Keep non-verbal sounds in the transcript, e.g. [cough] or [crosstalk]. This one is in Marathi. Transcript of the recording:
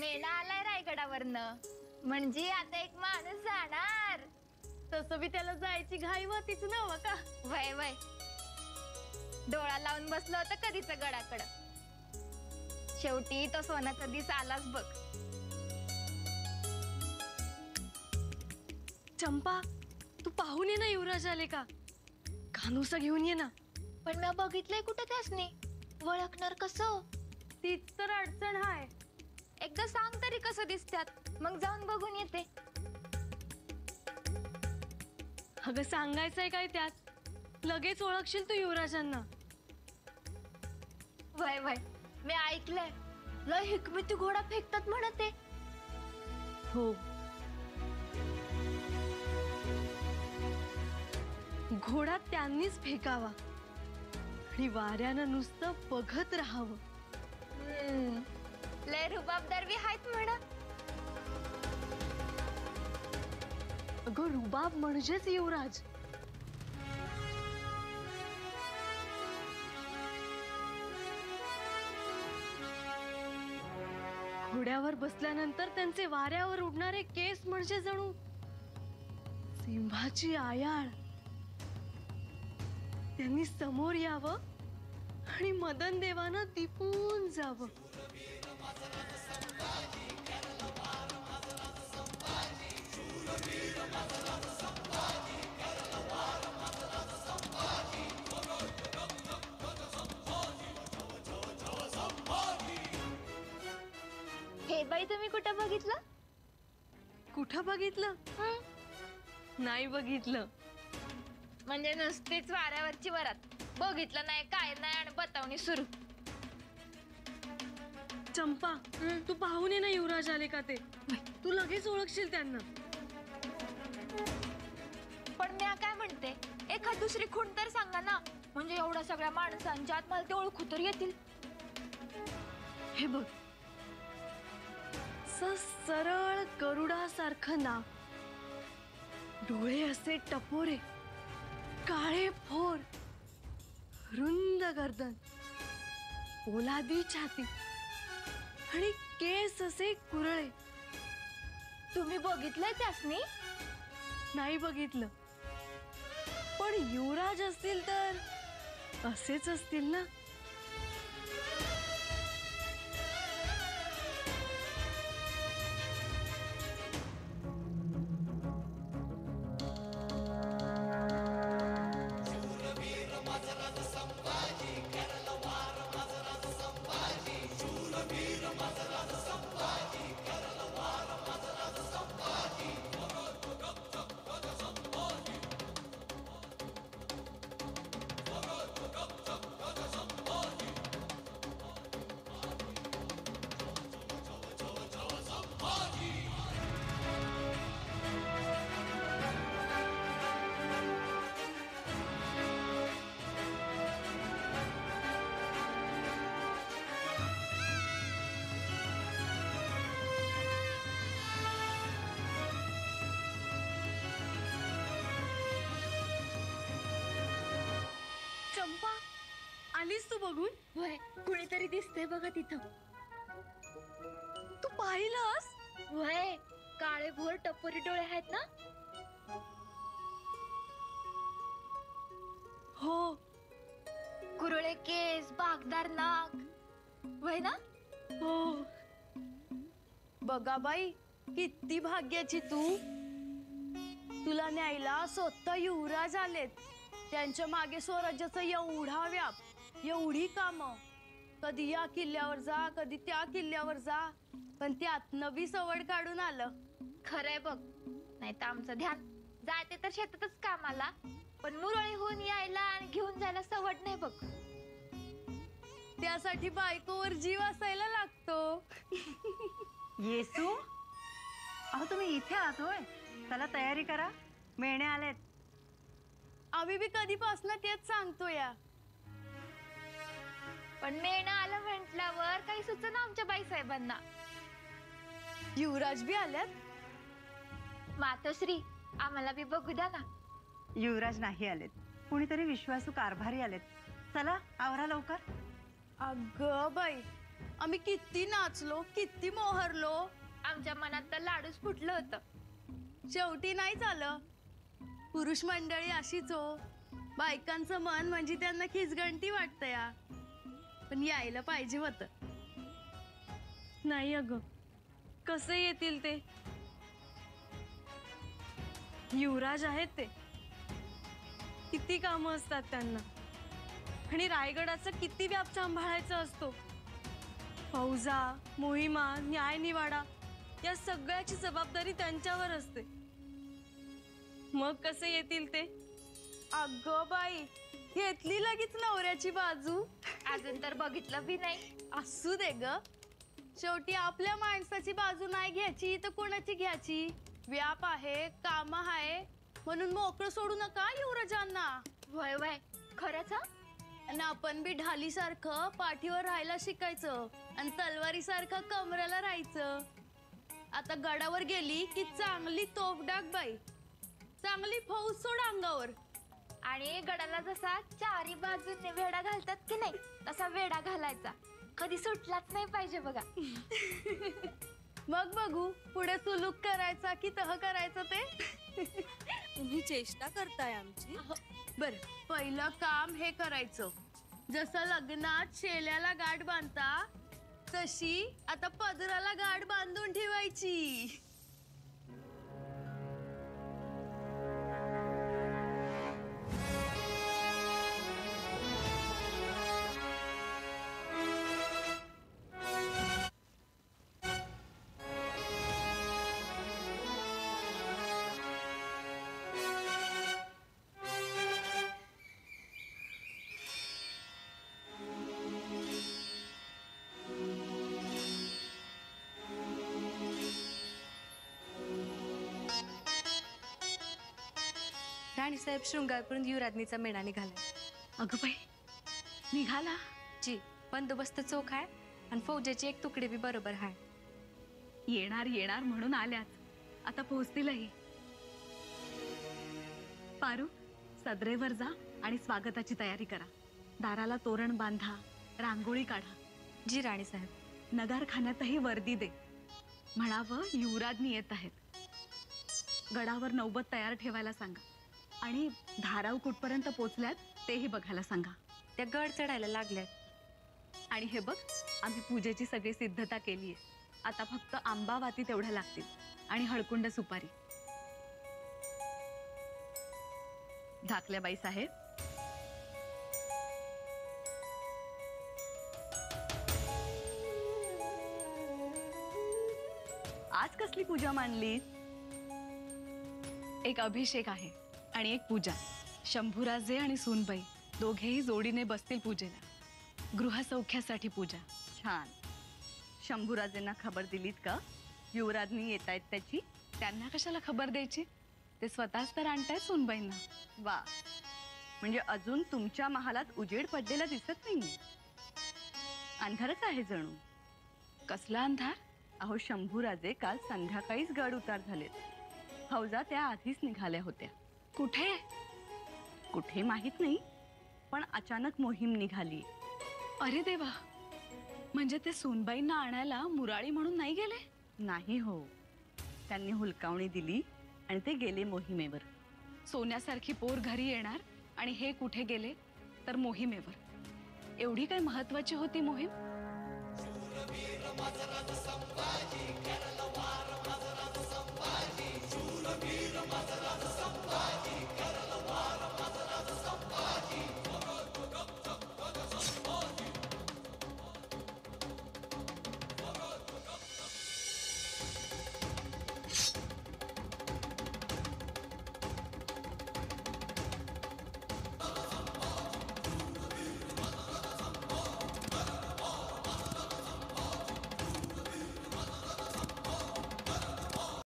मेणा आलाय रायगडावरनं. म्हणजे आता एक माणूस जाणार. तसं बी त्याला जायची घाई होतीच नव का? वय वय. डोळा लावून बसलं होतं कधीच गडाकडं. शेवटी तो सोन्याचा दिस आलाच बघ. चंपा तू पाहून ये ना युवराज आले का? कानूसा घेऊन ये ना. पण मी बघितलंय कुठं त्यासनी? ओळखणार कसं? तीच तर अडचण हाय. एकदा सांग तरी कसं दिसतात मग जाऊन बघून येते. अगं सांगायचंय काय त्यात? लगेच ओळखशील तू युवराजांना. वय वय. मी ऐकलंय. लय हिकमिती घोडा फेकतात म्हणते हो. घोडा त्यांनीच फेकावा. आणि वाऱ्यानं नुसतं बघत राहावं. लय रुबाबदार बी आहेत म्हणा. अगं रुबाब म्हणजेच युवराज. घोड्यावर बसल्यानंतर त्यांचे वाऱ्यावर उडणारे केस म्हणजे जणू सिंहाची आयाळ. त्यांनी समोर यावं आणि मदन देवानं दिपून जावं. कुठं बघितलं? नाही बघितलं. म्हणजे नुसतीच वाऱ्यावरची वरात. बघितलं नाही काय नाही आणि बतावणी सुरू. चंपा तू पाहून ये ना युवराज आले का ते. तू लगेच ओळखशील त्यांना. पण मी काय म्हणते एखाद दुसरी खूण तर सांगा ना. म्हणजे एवढ्या सगळ्या माणसांच्या आत मला ते ओळखू तर येतील. हे बघ स सरळ गरुडासारखं नाव डोळे असे टपोरे काळे फोर रुंद गर्दन पोलादी छाती आणि केस असे कुरळे. तुम्ही बघितलंय त्यासनी नाही बघितलं. पण युवराज असतील तर असेच असतील ना? चंपा? आलीस तू बघून? होय कुणीतरी दिसतंय बघा तिथं. तू पाहिलंस? होय काळे भोर टपोरी डोळे आहेत ना? हो. कुरळे केस बागदार नाक. वय ना? हो. बघा बाई किती भाग्याची तू. तुला न्यायला स्वतः युवराज आलेत. त्यांच्या मागे स्वराज्याचा एवढा व्याप एवढी कामं. कधी या किल्ल्यावर जा कधी त्या किल्ल्यावर जा. पण त्यात नवी सवड काढून आलं. खरंय बघ नाही तर आमचं ध्यान जाते तर शेतातच कामाला. पण मुरळी होऊन यायला आणि घेऊन जायला सवड नाही बघ. त्यासाठी बायकोवर जीव असायला लागतो. येसू अहो तुम्ही इथे आहात होय. चला तयारी करा. मेणे आलेत. आम्ही बी कधीपासून तेच सांगतो या पण मेणं आलं म्हटल्यावर काही सुचना आमच्या बाई साहेबांना युवराज बी आल्यात? मातोश्री आम्हाला बी बघू द्या ना. युवराज नाही आलेत. कुणीतरी विश्वासू कारभारी आलेत. चला आवरा लवकर. अग बाई आम्ही किती नाचलो किती मोहरलो. आमच्या मनात तर लाडूच फुटलं होतं. शेवटी नाही झालं. पुरुष मंडळी अशीच हो. बायकांचं मन म्हणजे त्यांना खिचगंटी वाटतं या. पण यायला पाहिजे होतं. नाही अगं. कसे येतील ते? युवराज आहेत ते. किती कामं असतात त्यांना. आणि रायगडाचं किती व्याप सांभाळायचा असतो. फौजा मोहिमा न्यायनिवाडा या सगळ्याची जबाबदारी त्यांच्यावर असते. मग कसे येतील ते? अगं बाई घेतली लगेच नवऱ्याची बाजू. अजून तर बघितलं बी नाही. असू दे ग. शेवटी आपल्या माणसाची बाजू नाही घ्यायची तर कोणाची घ्यायची? व्याप आहे काम आहे. म्हणून मोकळं सोडू नका युवराजांना. वय वय. खरंच हा? आणि आपण बी ढालीसारखं पाठीवर राहायला शिकायचं आणि तलवारीसारखं कमरेला राहायचं. आता गडावर गेली की चांगली तोफडाक बाई. चांगली फौज सोड अंगावर. आणि गडाला जसा चारी बाजूने वेडा घालतात की नाही तसा वेडा घालायचा. कधी सुटलाच नाही पाहिजे बघा. [laughs] मग बघू पुढे सुलूक करायचा की तह करायचं ते? तुम्ही चेष्टा करताय आमची. बर पहिलं काम हे करायचं. जसं लग्नात शेल्याला गाठ बांधता तशी आता पदराला गाठ बांधून ठेवायची. राणीसाहेब शृंगारपर्यंत युवराज्ञीचा मेणा निघाला. अगं बाई निघाला? जी बंदोबस्त चोख आहे आणि फौजेची एक तुकडी बी बरोबर आहे. येणार येणार म्हणून आल्याच आता पोहोचतीलही. पारू सदरेवर जा आणि स्वागताची तयारी करा. दाराला तोरण बांधा रांगोळी काढा. जी राणीसाहेब नगारखान्यातही वर्दी दे. म्हणावं युवराजनी येत आहेत. गडावर नौबत तयार ठेवायला सांगा. आणि धाराव कुठपर्यंत पोचल्यात तेही बघायला सांगा. त्या गड चढायला लागल्यात. आणि हे बघ आम्ही पूजेची सगळी सिद्धता केली आहे आता फक्त आंबावाती तेवढ्या लागतील आणि हळकुंड सुपारी. धाकल्याबाई साहेब. आज कसली पूजा मानली एक अभिषेक आहे. आणि एक पूजा. शंभूराजे आणि सूनबाई दोघेही जोडीने बसतील पूजेला. गृहसौख्यासाठी पूजा. छान. शंभूराजेंना खबर दिलीत का? युवराजनी येत आहेत त्याची? त्यांना कशाला खबर द्यायची? ते स्वतःच तर आणतायत सूनबाईंना. वा. म्हणजे अजून तुमच्या महालात उजेड पडलेला दिसत नाही अंधारच आहे जणू. कसला अंधार? अहो शंभूराजे काल संध्याकाळीच गड उतार झालेत. फौजा त्या आधीच निघाल्या होत्या. कुठे? कुठे माहीत नाही पण अचानक मोहीम निघाली. अरे देवा. म्हणजे ते सोनबाईंना आणायला मुराळी म्हणून नाही गेले? नाही हो. त्यांनी हुलकावणी दिली आणि ते गेले मोहिमेवर. सोन्यासारखी पोर घरी येणार आणि हे कुठे गेले तर मोहिमेवर. एवढी काय महत्वाची होती मोहीम?